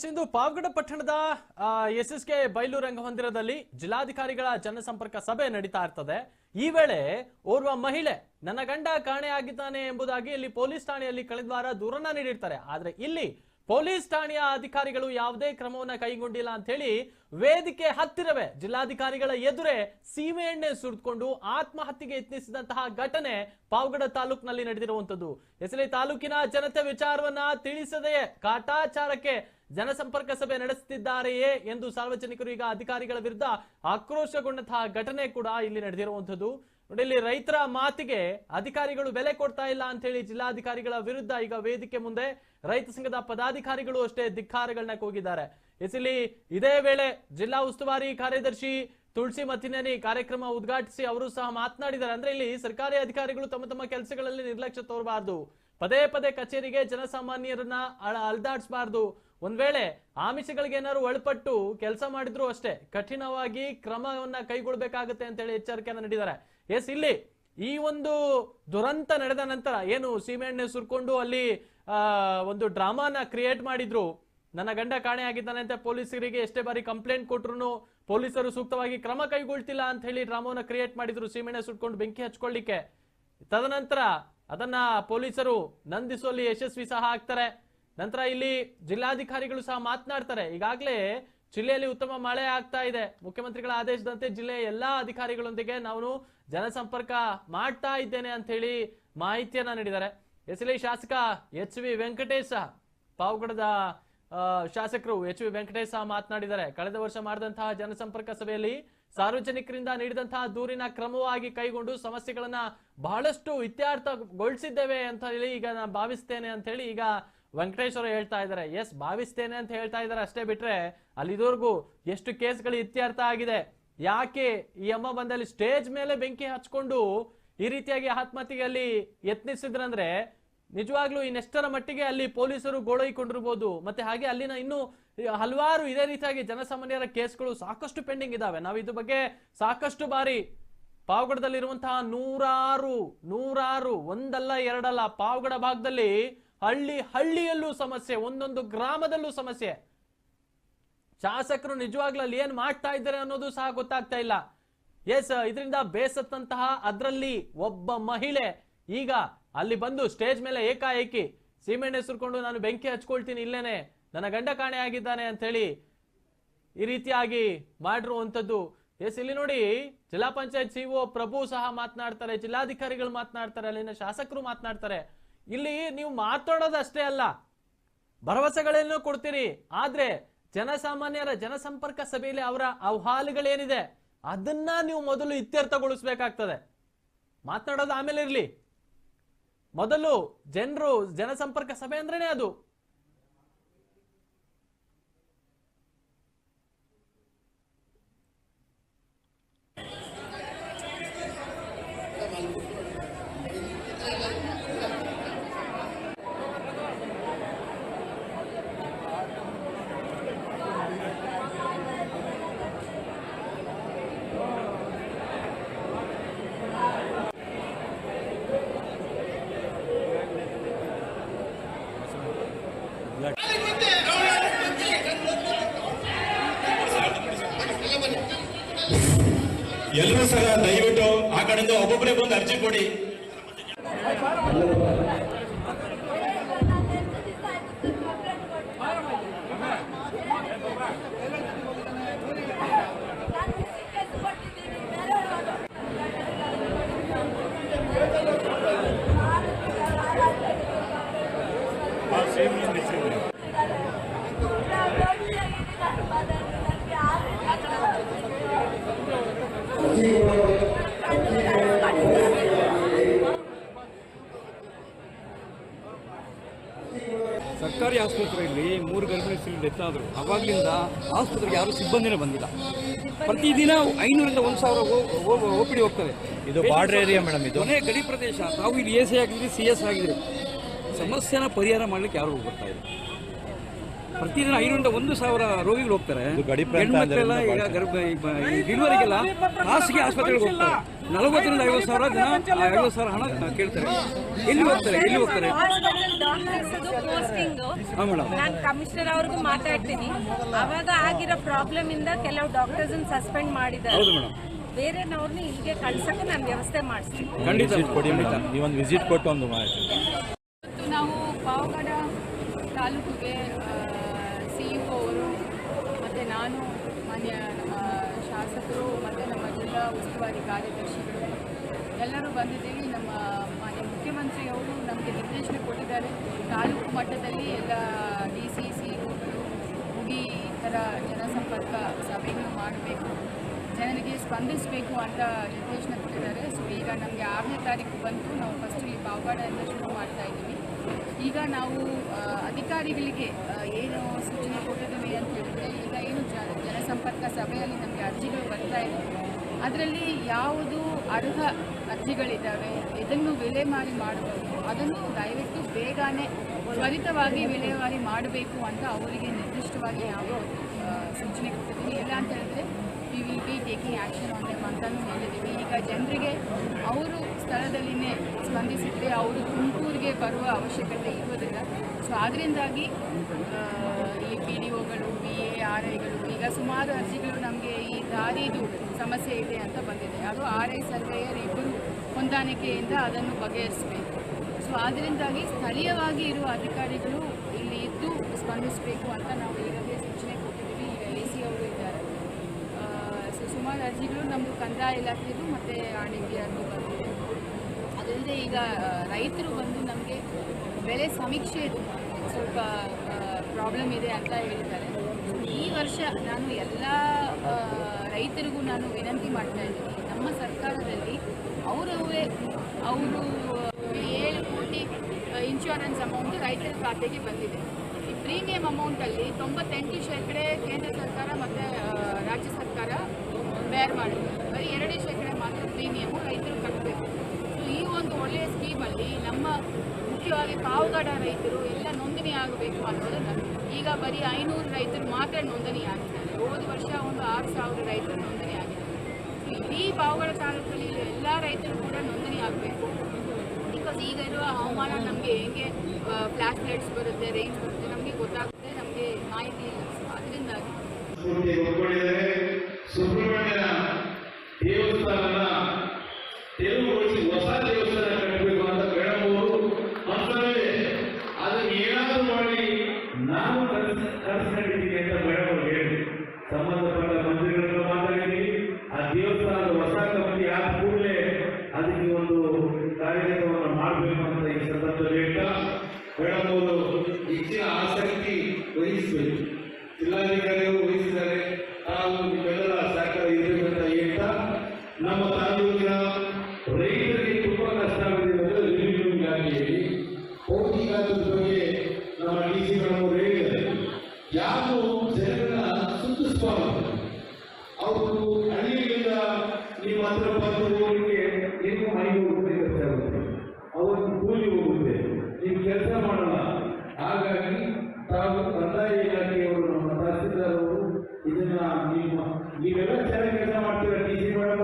S ಇಂದು ಪಾವಗಡ ಪಟ್ಟಣದ SSK S K ರಂಗಮಂದಿರದಲ್ಲಿ ಜಿಲ್ಲಾಧಿಕಾರಿಗಳ ಜನಸಂಪರ್ಕ ಸಭೆ ನಡೀತಾ ಇರ್ತದೆ. ಈ ವೇಳೆ ಓರ್ವ ಮಹಿಳೆ ನನ್ನ ಗಂಡ ಕಾಣೆಯಾಗಿದ್ದಾನೆ ಎಂಬುದಾಗಿ ಇಲ್ಲಿ ಪೊಲೀಸ್ ಠಾಣೆಯಲ್ಲಿ ಕಳೆದ ವಾರ ದೂರನ್ನ ನೀಡಿರ್ತಾರೆ. ಆದ್ರೆ ಇಲ್ಲಿ ಪೊಲೀಸ್ ಠಾಣೆಯ ಅಧಿಕಾರಿಗಳು ಯಾವುದೇ ಕ್ರಮವನ್ನ ಕೈಗೊಂಡಿಲ್ಲ ಅಂತ ಹೇಳಿ ವೇದಿಕೆ ಹತ್ತಿರವೇ ಜಿಲ್ಲಾಧಿಕಾರಿಗಳ ಎದುರೇ ಸೀಮೆ ಎಣ್ಣೆ ಸುರಿದುಕೊಂಡು ಆತ್ಮಹತ್ಯೆಗೆ ಯತ್ನಿಸಿದಂತಹ ಘಟನೆ ಪಾವಗಡ ತಾಲೂಕಿನಲ್ಲಿ ನಡೆದಿರುವಂತದ್ದು ಎಸಲಿ ತಾಲೂಕಿನ ಜನತೆ ವಿಚಾರವನ್ನ ತಿಳಿಸದೆಯೇ ಕಾಟಾಚಾರಕ್ಕೆ ಜನಸಂಪರ್ಕ ಸಭೆ ನಡೆಸುತ್ತಿದ್ದಾರೆಯೇ ಎಂದು ಸಾರ್ವಜನಿಕರು ಈಗ ಅಧಿಕಾರಿಗಳ ವಿರುದ್ಧ ಆಕ್ರೋಶಗೊಂಡಂತಹ ಘಟನೆ ಕೂಡ ಇಲ್ಲಿ ನಡೆದಿರುವಂತದ್ದು ನೋಡಿ, ಇಲ್ಲಿ ರೈತರ ಮಾತಿಗೆ ಅಧಿಕಾರಿಗಳು ಬೆಲೆ ಕೊಡ್ತಾ ಇಲ್ಲ ಅಂತ ಹೇಳಿ ಜಿಲ್ಲಾಧಿಕಾರಿಗಳ ವಿರುದ್ಧ ಈಗ ವೇದಿಕೆ ಮುಂದೆ ರೈತ ಸಂಘದ ಪದಾಧಿಕಾರಿಗಳು ಅಷ್ಟೇ ಧಿಕ್ಕಾರಗಳನ್ನ ಕೂಗಿದ್ದಾರೆ. ಎಸಿಲಿ ಇದೇ ವೇಳೆ ಜಿಲ್ಲಾ ಉಸ್ತುವಾರಿ ಕಾರ್ಯದರ್ಶಿ ತುಳಸಿ ಮತ್ತಿನೇನಿ ಕಾರ್ಯಕ್ರಮ ಉದ್ಘಾಟಿಸಿ ಅವರು ಸಹ ಮಾತನಾಡಿದ್ದಾರೆ. ಅಂದ್ರೆ ಇಲ್ಲಿ ಸರ್ಕಾರಿ ಅಧಿಕಾರಿಗಳು ತಮ್ಮ ತಮ್ಮ ಕೆಲಸಗಳಲ್ಲಿ ನಿರ್ಲಕ್ಷ್ಯ ತೋರಬಾರದು. ಪದೇ ಪದೇ ಕಚೇರಿಗೆ ಜನಸಾಮಾನ್ಯರನ್ನ ಅಲ್ದಾಡ್ಸ್ಬಾರ್ದು. ಒಂದ್ ವೇಳೆ ಆಮಿಷಗಳಿಗೆ ಏನಾದ್ರು ಒಳಪಟ್ಟು ಕೆಲಸ ಮಾಡಿದ್ರು ಅಷ್ಟೇ ಕಠಿಣವಾಗಿ ಕ್ರಮವನ್ನ ಕೈಗೊಳ್ಬೇಕಾಗುತ್ತೆ ಅಂತ ಹೇಳಿ ಎಚ್ಚರಿಕೆಯನ್ನ ನೀಡಿದ್ದಾರೆ. ಎಸ್, ಇಲ್ಲಿ ಈ ಒಂದು ದುರಂತ ನಡೆದ ನಂತರ ಏನು ಸೀಮೆಎಣ್ಣೆ ಸುರ್ಕೊಂಡು ಅಲ್ಲಿ ಒಂದು ಡ್ರಾಮಾನ ಕ್ರಿಯೇಟ್ ಮಾಡಿದ್ರು. ನನ್ನ ಗಂಡ ಕಾಣೆ ಆಗಿದ್ದಾನೆ ಅಂತ ಪೊಲೀಸರಿಗೆ ಎಷ್ಟೇ ಬಾರಿ ಕಂಪ್ಲೇಂಟ್ ಕೊಟ್ರು ಪೊಲೀಸರು ಸೂಕ್ತವಾಗಿ ಕ್ರಮ ಕೈಗೊಳ್ತಿಲ್ಲ ಅಂತ ಹೇಳಿ ಡ್ರಾಮಾವನ್ನ ಕ್ರಿಯೇಟ್ ಮಾಡಿದ್ರು ಸೀಮೆಣ್ಣೆ ಸುಟ್ಕೊಂಡು ಬೆಂಕಿ ಹಚ್ಕೊಳ್ಳಿಕ್ಕೆ. ತದನಂತರ ಅದನ್ನ ಪೊಲೀಸರು ನಂದಿಸುವಲ್ಲಿ ಯಶಸ್ವಿ ಸಹ ಆಗ್ತಾರೆ. ನಂತರ ಇಲ್ಲಿ ಜಿಲ್ಲಾಧಿಕಾರಿಗಳು ಸಹ ಮಾತನಾಡ್ತಾರೆ. ಈಗಾಗಲೇ ಜಿಲ್ಲೆಯಲ್ಲಿ ಉತ್ತಮ ಮಳೆ ಆಗ್ತಾ ಇದೆ. ಮುಖ್ಯಮಂತ್ರಿಗಳ ಆದೇಶದಂತೆ ಜಿಲ್ಲೆಯ ಎಲ್ಲಾ ಅಧಿಕಾರಿಗಳೊಂದಿಗೆ ನಾನು ಜನಸಂಪರ್ಕ ಮಾಡ್ತಾ ಇದ್ದೇನೆ ಅಂತ ಹೇಳಿ ಮಾಹಿತಿಯನ್ನ ನೀಡಿದ್ದಾರೆ. ಎಸ್ಲಿ ಶಾಸಕ ಎಚ್ ವಿ ವೆಂಕಟೇಶ್ ಸಹ, ಪಾವಗಡದ ಶಾಸಕರು ಎಚ್ ವಿ ವೆಂಕಟೇಶ್ ಸಹ ಮಾತನಾಡಿದ್ದಾರೆ. ಕಳೆದ ವರ್ಷ ಮಾಡಿದಂತಹ ಜನಸಂಪರ್ಕ ಸಭೆಯಲ್ಲಿ ಸಾರ್ವಜನಿಕರಿಂದ ನೀಡಿದಂತಹ ದೂರಿನ ಕ್ರಮವಾಗಿ ಕೈಗೊಂಡು ಸಮಸ್ಯೆಗಳನ್ನ ಬಹಳಷ್ಟು ಇತ್ಯರ್ಥಗೊಳಿಸಿದ್ದೇವೆ ಅಂತ ಹೇಳಿ ಈಗ ನಾನು ಭಾವಿಸ್ತೇನೆ ಅಂತ ಹೇಳಿ ಈಗ ವೆಂಕಟೇಶ್ ಅವರು ಹೇಳ್ತಾ ಇದ್ದಾರೆ, ಎಸ್, ಭಾವಿಸ್ತೇನೆ ಅಂತ ಹೇಳ್ತಾ ಇದ್ದಾರೆ ಅಷ್ಟೇ ಬಿಟ್ರೆ ಅಲ್ಲಿದವರೆಗೂ ಎಷ್ಟು ಕೇಸ್ಗಳು ಇತ್ಯರ್ಥ ಆಗಿದೆ. ಯಾಕೆ ಈ ಅಮ್ಮ ಬಂದಲ್ಲಿ ಸ್ಟೇಜ್ ಮೇಲೆ ಬೆಂಕಿ ಹಚ್ಕೊಂಡು ಈ ರೀತಿಯಾಗಿ ಆತ್ಮಹತ್ಯೆಗೆ ಅಲ್ಲಿ ಯತ್ನಿಸಿದ್ರಂದ್ರೆ ನಿಜವಾಗ್ಲೂ ಇನ್ನೆಷ್ಟರ ಮಟ್ಟಿಗೆ ಅಲ್ಲಿ ಪೊಲೀಸರು ಗೋಳೈಕೊಂಡಿರ್ಬೋದು. ಮತ್ತೆ ಹಾಗೆ ಅಲ್ಲಿನ ಇನ್ನು ಹಲವಾರು ಇದೇ ರೀತಿಯಾಗಿ ಜನಸಾಮಾನ್ಯರ ಕೇಸ್ಗಳು ಸಾಕಷ್ಟು ಪೆಂಡಿಂಗ್ ಇದಾವೆ. ನಾವು ಇದ್ರ ಬಗ್ಗೆ ಸಾಕಷ್ಟು ಬಾರಿ ಪಾವಗಡದಲ್ಲಿರುವಂತಹ ನೂರಾರು ನೂರಾರು, ಒಂದಲ್ಲ ಎರಡಲ್ಲ ಪಾವಗಡ ಭಾಗದಲ್ಲಿ ಹಳ್ಳಿ ಹಳ್ಳಿಯಲ್ಲೂ ಸಮಸ್ಯೆ, ಒಂದೊಂದು ಗ್ರಾಮದಲ್ಲೂ ಸಮಸ್ಯೆ. ಶಾಸಕರು ನಿಜವಾಗ್ಲೂ ಅಲ್ಲಿ ಏನ್ ಮಾಡ್ತಾ ಇದ್ದಾರೆ ಅನ್ನೋದು ಸಹ ಗೊತ್ತಾಗ್ತಾ ಇಲ್ಲ. ಎಸ್ ಇದರಿಂದ ಬೇಸತ್ತಂತಹ ಅದರಲ್ಲಿ ಒಬ್ಬ ಮಹಿಳೆ ಈಗ ಅಲ್ಲಿ ಬಂದು ಸ್ಟೇಜ್ ಮೇಲೆ ಏಕಾಏಕಿ ಸೀಮೆಣ್ಣೆ ಸುರ್ಕೊಂಡು ನಾನು ಬೆಂಕಿ ಹಚ್ಕೊಳ್ತೀನಿ ಇಲ್ಲೇನೆ, ನನ್ನ ಗಂಡ ಕಾಣೆ ಆಗಿದ್ದಾನೆ ಅಂತ ಹೇಳಿ ಈ ರೀತಿಯಾಗಿ ಮಾಡಿರುವಂಥದ್ದು. ಎಸ್ ಇಲ್ಲಿ ನೋಡಿ ಜಿಲ್ಲಾ ಪಂಚಾಯತ್ ಸಿಒ ಪ್ರಭು ಸಹ ಮಾತನಾಡ್ತಾರೆ, ಜಿಲ್ಲಾಧಿಕಾರಿಗಳು ಮಾತನಾಡ್ತಾರೆ, ಅಲ್ಲಿನ ಶಾಸಕರು ಮಾತನಾಡ್ತಾರೆ. ಇಲ್ಲಿ ನೀವು ಮಾತಾಡೋದು ಅಷ್ಟೇ ಅಲ್ಲ ಭರವಸೆಗಳೇನೋ ಕೊಡ್ತೀರಿ. ಆದ್ರೆ ಜನಸಾಮಾನ್ಯರ ಜನಸಂಪರ್ಕ ಸಭೆಯಲ್ಲಿ ಅವರ ಅಹವಾಲುಗಳೇನಿದೆ ಅದನ್ನ ನೀವು ಮೊದಲು ಇತ್ಯರ್ಥಗೊಳಿಸ್ಬೇಕಾಗ್ತದೆ. ಮಾತನಾಡೋದು ಆಮೇಲೆ ಇರಲಿ ಮೊದಲು ಜನರು, ಜನಸಂಪರ್ಕ ಸಭೆ ಅಂದ್ರೇನೆ ಅದು. ಎಲ್ಲರೂ ಸಹ ದಯವಿಟ್ಟು ಆ ಕಡೆಯಿಂದ ಒಬ್ಬೊಬ್ಬರೇ ಬಂದು ಅರ್ಜಿ ಕೊಡಿ. ಸರ್ಕಾರಿ ಆಸ್ಪತ್ರೆಯಲ್ಲಿ ಮೂರು ಗರ್ಭಿಣಿ ಸಿಲಿಂಡರ್ ಡೆತ್ ಆದರು ಅವಾಗಲಿಂದ ಆಸ್ಪತ್ರೆಗೆ ಯಾರು ಸಿಬ್ಬಂದಿನೇ ಬಂದಿಲ್ಲ. ಪ್ರತಿದಿನ ಐನೂರಿಂದ ಒಂದು ಸಾವಿರ ಓಪಿಡಿ ಹೋಗ್ತದೆ. ಇದು ಬಾರ್ಡರ್ ಏರಿಯಾ ಮೇಡಮ್ ಇದು? ಕೊನೆ ಗಡಿ ಪ್ರದೇಶ ನಾವು ಇಲ್ಲಿ ಎ ಸಿ ಆಗಿದ್ರಿ ಸಿ ಎಸ್ ಆಗಿದ್ರಿ ಸಮಸ್ಯೆನ ಪರಿಹಾರ ಮಾಡ್ಲಿಕ್ಕೆ ಯಾರು ಹೋಗ್ತಾ ಇಲ್ಲ. ಪ್ರತಿದಿನ ಐನೂರಿಂದ ಒಂದು ಸಾವಿರ ರೋಗಿಗಳು ಹೋಗ್ತಾರೆ. ಗಡಿ ಹೆಣ್ಮಕ್ಳೆಲ್ಲ ಈಗ ಗರ್ಭ ಡೆಲಿವರಿಗೆಲ್ಲ ಖಾಸಗಿ ಆಸ್ಪತ್ರೆಗಳಿಗೆ ಹೋಗ್ತಾರೆ. ನಲವತ್ತರಿಂದ ಐವತ್ತು ಸಾವಿರ ಜನ ಐವತ್ತು ಸಾವಿರ ಹಣ ಕೇಳ್ತಾರೆ. ಎಲ್ಲಿ ಹೋಗ್ತಾರೆ ಎಲ್ಲಿ ಹೋಗ್ತಾರೆ? ನಾನು ಕಮಿಷನರ್ ಅವ್ರಿಗೂ ಮಾತಾಡ್ತೀನಿ. ಅವಾಗ ಆಗಿರೋ ಪ್ರಾಬ್ಲಮ್ ಇಂದ ಕೆಲವು ಡಾಕ್ಟರ್ಸ್ ಸಸ್ಪೆಂಡ್ ಮಾಡಿದ್ದಾರೆ. ಹೌದು ಮೇಡಮ್. ಬೇರೆನವ್ರನ್ನ ಇಲ್ಲಿಗೆ ಕಳ್ಸಕ್ಕೆ ನಾನು ವ್ಯವಸ್ಥೆ ಮಾಡಿಸ್ತೀನಿ. ಖಂಡಿತ. ವಿಸಿಟ್ ಕೊಡಿ ಮೇಡಮ್. ನೀವೊಂದು ವಿಸಿಟ್ ಕೊಟ್ಟು ಒಂದು ಮಾಹಿತಿ. ಇವತ್ತು ನಾವು ಪಾವಗಡ ತಾಲೂಕಿಗೆ ಮತ್ತು ನಾನು ಮಾನ್ಯ ನಮ್ಮ ಶಾಸಕರು ಮತ್ತು ನಮ್ಮ ಜಿಲ್ಲಾ ಉಸ್ತುವಾರಿ ಕಾರ್ಯದರ್ಶಿಗಳು ಎಲ್ಲರೂ ಬಂದಿದ್ದೀವಿ. ನಮ್ಮ ಮಾನ್ಯ ಮುಖ್ಯಮಂತ್ರಿಯವರು ನಮಗೆ ನಿರ್ದೇಶನ ಕೊಟ್ಟಿದ್ದಾರೆ. ತಾಲೂಕು ಮಟ್ಟದಲ್ಲಿ ಎಲ್ಲ ಡಿ ಸಿ ಸಿ ಇಒಗಳು ಮುಗಿ ಈ ಥರ ಜನಸಂಪರ್ಕ ಸಭೆಗಳು ಮಾಡಬೇಕು. ಜನರಿಗೆ ಸ್ಪಂದಿಸಬೇಕು ಅಂತ ನಿರ್ದೇಶನ ಕೊಟ್ಟಿದ್ದಾರೆ. ಸೊ ಈಗ ನಮಗೆ ಆರನೇ ತಾರೀಕು ಬಂತು ನಾವು ಫಸ್ಟ್ ಈ ಪಾವಗಡದಿಂದ ಶುರು ಮಾಡ್ತಾ ಇದ್ದೀವಿ. ಈಗ ನಾವು ಅಧಿಕಾರಿಗಳಿಗೆ ಏನು ಸೂಚನೆ ಕೊಟ್ಟಿದ್ದೀವಿ ಅಂತ ಹೇಳಿದ್ರೆ ಈಗ ಏನು ಜನಸಂಪರ್ಕ ಸಭೆಯಲ್ಲಿ ನಮಗೆ ಅರ್ಜಿಗಳು ಬರ್ತಾ ಇದೆ. ಅದರಲ್ಲಿ ಯಾವುದು ಅರ್ಹ ಅರ್ಜಿಗಳಿದ್ದಾವೆ ಇದನ್ನು ವಿಲೇಮಾರಿ ಮಾಡಬೇಕು ಅದನ್ನು ದಯವಿಟ್ಟು ಬೇಗನೆ ತ್ವರಿತವಾಗಿ ವಿಲೇವಾರಿ ಮಾಡಬೇಕು ಅಂತ ಅವರಿಗೆ ನಿರ್ದಿಷ್ಟವಾಗಿ ಆ, ಸೂಚನೆ ಕೊಟ್ಟಿದ್ದೀವಿ. ಇಲ್ಲ ಅಂತ ಹೇಳಿದ್ರೆ ವಿ ಬಿ ಟೇಕಿಂಗ್ ಆ್ಯಕ್ಷನ್ ಅಂತಲೂ ಹೇಳಿದ್ದೀವಿ ಈಗ ಜನರಿಗೆ ಅವರು ಸ್ಥಳದಲ್ಲಿನೇ ಸ್ಪಂದಿಸಿದರೆ ಅವರು ತುಮಕೂರಿಗೆ ಬರುವ ಅವಶ್ಯಕತೆ ಇರುವುದಿಲ್ಲ ಸೊ ಅದರಿಂದಾಗಿ ಈ ಪಿ ಡಿ ಒಗಳು ಬಿ ಎ ಆರ್ ಐಗಳು ಈಗ ಸುಮಾರು ಅರ್ಜಿಗಳು ನಮಗೆ ಈ ದಾರಿದು ಸಮಸ್ಯೆ ಇದೆ ಅಂತ ಬಂದಿದೆ. ಅದು ಆರ್ ಐ ಸರ್ವೇಯರ್ ಇಬ್ಬರು ಹೊಂದಾಣಿಕೆಯಿಂದ ಅದನ್ನು ಬಗೆಹರಿಸಬೇಕು. ಸೊ ಅದರಿಂದಾಗಿ ಸ್ಥಳೀಯವಾಗಿ ಇರುವ ಅಧಿಕಾರಿಗಳು ಇಲ್ಲಿ ಇದ್ದು ಸ್ಪಂದಿಸಬೇಕು ಅಂತ ನಾವು ಈಗಲೇ ಸೂಚನೆ ಕೊಟ್ಟಿದ್ದೀವಿ ಈಗ ಎ ಸಿ ಅವರು ಇದ್ದಾರೆ ಆ, ಸೊ ಸುಮಾರು ಅರ್ಜಿಗಳು ನಮ್ಮದು ಕಂದಾಯ ಇಲಾಖೆದು ಮತ್ತು ಆಣಿಗೆ ಅರ್ಜಿ ಬಂದಿದೆ. ಅದಲ್ಲದೆ ಈಗ ರೈತರು ಬಂದು ನಮಗೆ ಬೆಳೆ ಸಮೀಕ್ಷೆ ಸ್ವಲ್ಪ ಪ್ರಾಬ್ಲಮ್ ಇದೆ ಅಂತ ಹೇಳಿದ್ದಾರೆ ಈ ವರ್ಷ ನಾನು ಎಲ್ಲ ರೈತರಿಗೂ ನಾನು ವಿನಂತಿ ಮಾಡ್ತಾ ಇದ್ದೀನಿ. ನಮ್ಮ ಸರ್ಕಾರದಲ್ಲಿ ಅವರವರೇ, ಅವರು ಏಳು ಕೋಟಿ ಇನ್ಶೂರೆನ್ಸ್ ಅಮೌಂಟ್ ರೈತರ ಖಾತೆಗೆ ಬಂದಿದೆ. ಈ ಪ್ರೀಮಿಯಂ ಅಮೌಂಟಲ್ಲಿ ತೊಂಬತ್ತೆಂಟು ಶೇಕಡೆ ಕೇಂದ್ರ ಸರ್ಕಾರ ಮತ್ತು ರಾಜ್ಯ ಸರ್ಕಾರ ಬೇರ್ ಮಾಡಿದೆ ಬರೀ ಎರಡೇ ಶೇಕಡ ಮಾತ್ರ ಪ್ರೀಮಿಯಮು ರೈತರು ಕಟ್ಟಬೇಕು ಸೊ ಈ ಒಂದು ಒಳ್ಳೆಯ ಸ್ಕೀಮಲ್ಲಿ ನಮ್ಮ ಮುಖ್ಯವಾಗಿ ಪಾವಗಡ ರೈತರು ಎಲ್ಲ ನೋಂದಣಿ ಆಗಬೇಕು ಅನ್ನೋದು ಈಗ ಬರೀ ಐನೂರು ರೈತರು ಮಾತ್ರ ನೋಂದಣಿ ಆಗಿದ್ದಾರೆ. ಹೋದ ವರ್ಷ ಒಂದು ಆರು ಸಾವಿರ ರೈತರು ನೋಂದಣಿ ಆಗಿದ್ದಾರೆ. ಸೊ ಇಡೀ ಪಾವಗಡ ತಾಲೂಕಲ್ಲಿ ಎಲ್ಲ ರೈತರು ಕೂಡ ನೋಂದಣಿ ಆಗಬೇಕು. ಬಿಕಾಸ್ ಈಗ ಇರುವ ಹವಾಮಾನ ನಮಗೆ ಹೆಂಗೆ ಫ್ಲಾಶ್ ಲೈಟ್ಸ್ ಬರುತ್ತೆ ರೈನ್ಸ್ ಬರುತ್ತೆ, ನಮಗೆ ಗೊತ್ತಾಗುತ್ತೆ, ನಮಗೆ ಮಾಹಿತಿ ಇಲ್ಲ. ಅದರಿಂದಾಗಿ ನೀವೆಲ್ಲ ಚೆನ್ನಾಗಿ ಕೆಲಸ ಮಾಡ್ತೀರ ಡಿ ಸಿ ಮೇಡಮ್